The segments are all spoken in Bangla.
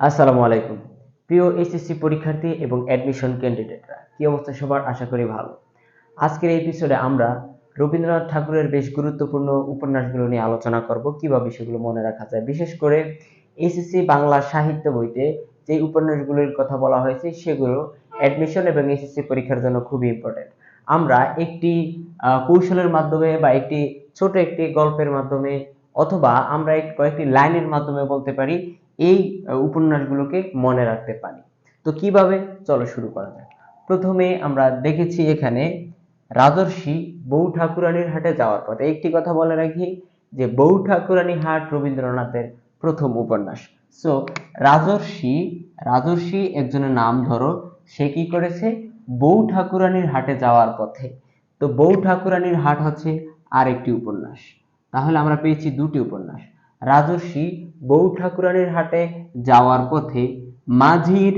আসসালামু আলাইকুম। প্রিয় এসএসসি পরীক্ষার্থী এবং অ্যাডমিশন ক্যান্ডিডেটরা কি অবস্থা সবার? আশা করি ভালো। আজকের এই এপিসোডে আমরা রবীন্দ্রনাথ ঠাকুরের বেশ গুরুত্বপূর্ণ উপন্যাসগুলো নিয়ে আলোচনা করব, কীভাবে সেগুলো মনে রাখা যায়। বিশেষ করে এসএসসি বাংলা সাহিত্য বইতে যে উপন্যাসগুলোর কথা বলা হয়েছে, সেগুলো অ্যাডমিশন এবং এসএসসি পরীক্ষার জন্য খুবই ইম্পর্টেন্ট আমরা একটি কৌশলের মাধ্যমে বা একটি ছোট একটি গল্পের মাধ্যমে অথবা আমরা কয়েকটি লাইনের মাধ্যমে বলতে পারি, এই উপন্যাসগুলোকে মনে রাখতে পারি। তো কীভাবে? চলো শুরু করা যাক। প্রথমে আমরা দেখেছি এখানে রাজর্ষি বউ ঠাকুরানীর হাটে যাওয়ার পথে। একটি কথা বলে রাখি যে, বউ ঠাকুরানী হাট রবীন্দ্রনাথের প্রথম উপন্যাস। সো রাজর্ষি রাজর্ষি একজনের নাম ধরো, সে কি করেছে? বউ ঠাকুরানীর হাটে যাওয়ার পথে। তো বউ ঠাকুরানীর হাট হচ্ছে আরেকটি উপন্যাস। তাহলে আমরা পেয়েছি দুটি উপন্যাস। রাজর্ষি বউ ঠাকুরানীর হাটে যাওয়ার পথে মাঝির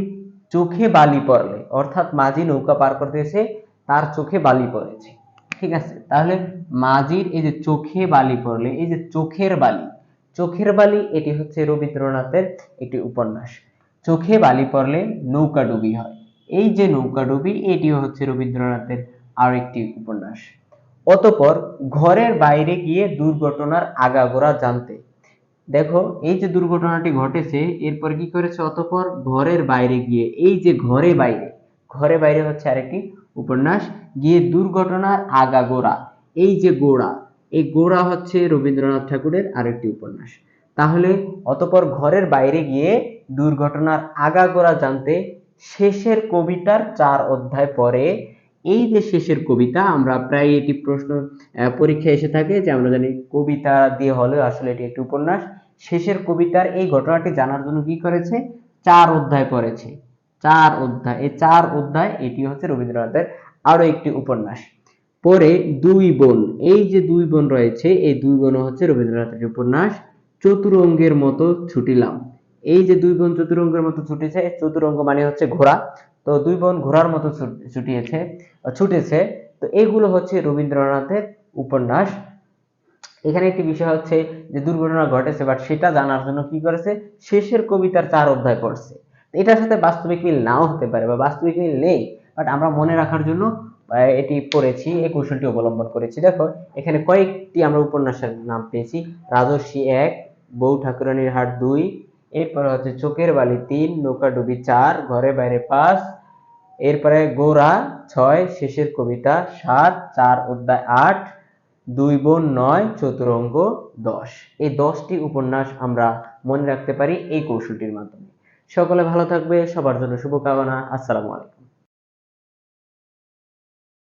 চোখে বালি পড়লে, অর্থাৎ মাঝি নৌকা পার করতে করতেছে তার চোখে বালি পড়েছে। ঠিক আছে? তাহলে মাঝির এই যে চোখে বালি পড়লে, এই যে চোখের বালি চোখের বালি এটি হচ্ছে রবীন্দ্রনাথের একটি উপন্যাস। চোখে বালি পড়লে নৌকা ডুবি হয়। এই যে নৌকা ডুবি এটিও হচ্ছে রবীন্দ্রনাথের আর একটি উপন্যাস। অতঃপর ঘরের বাইরে গিয়ে দুর্ঘটনার আগাগোড়া জানতে। দেখো, এই যে দুর্ঘটনাটি ঘটেছে, এরপর কি করেছে অতঃপর ঘরের বাইরে গিয়ে, এই যে ঘরে বাইরে ঘরে বাইরে হচ্ছে আরেকটি উপন্যাস, গিয়ে দুর্ঘটনার আগাগোড়া, এই যে গোড়া, এই গোড়া হচ্ছে রবীন্দ্রনাথ ঠাকুরের আরেকটি উপন্যাস। তাহলে অতপর ঘরের বাইরে গিয়ে দুর্ঘটনার আগাগোড়া জানতে শেষের কবিতার চার অধ্যায় পরে এই যে শেষের কবিতা আমরা প্রায় এটি প্রশ্ন আহ, পরীক্ষায় এসে থাকে যে আমরা জানি কবিতা দিয়ে হলেও আসলে এটি একটি উপন্যাস। শেষের কবিতার এই ঘটনাটি জানার জন্য কি করেছে? চার অধ্যায় পড়েছে। চার অধ্যায় এই চার অধ্যায় এটি হচ্ছে রবীন্দ্রনাথের আরও একটি উপন্যাস। পরে দুই বোন এই যে দুই বোন রয়েছে এই দুই বোন হচ্ছে রবীন্দ্রনাথের উপন্যাস চতুরঙ্গের মতো ছুটিলাম। এই যে দুই বোন চতুরঙ্গের মতো ছুটেছে, চতুরঙ্গ মানে হচ্ছে ঘোড়া। তো দুই বোন ঘোড়ার মতো ছুটিয়েছে ছুটেছে। তো এগুলো হচ্ছে রবীন্দ্রনাথের উপন্যাস। এখানে একটি বিষয় হচ্ছে যে দুর্ঘটনা ঘটেছে বাট সেটা জানার জন্য কি করেছে? শেষের কবিতার চার অধ্যায় পড়ছে। এটার সাথে বাস্তবিক মিল নাও হতে পারে বা বাস্তবিক মিল নেই বাট আমরা মনে রাখার জন্য এটি পড়েছি, এই কৌশলটি অবলম্বন করেছি। দেখো, এখানে কয়েকটি আমরা উপন্যাসের নাম পেয়েছি। রাজর্ষি এক, বউ ঠাকুরানীর হাট দুই এরপরে হচ্ছে চোখের বালি তিন, নৌকা ডুবি চার ঘরে বাইরে পাঁচ। এরপরে গোরা ছয়, শেষের কবিতা সাত, চার অধ্যায় আট, দুই বোন নয়, চতুরঙ্গ দশ। এই দশটি উপন্যাস আমরা মনে রাখতে পারি এই কৌশলটির মাধ্যমে। সকলে ভালো থাকবে, সবার জন্য শুভকামনা। আসসালামু আলাইকুম।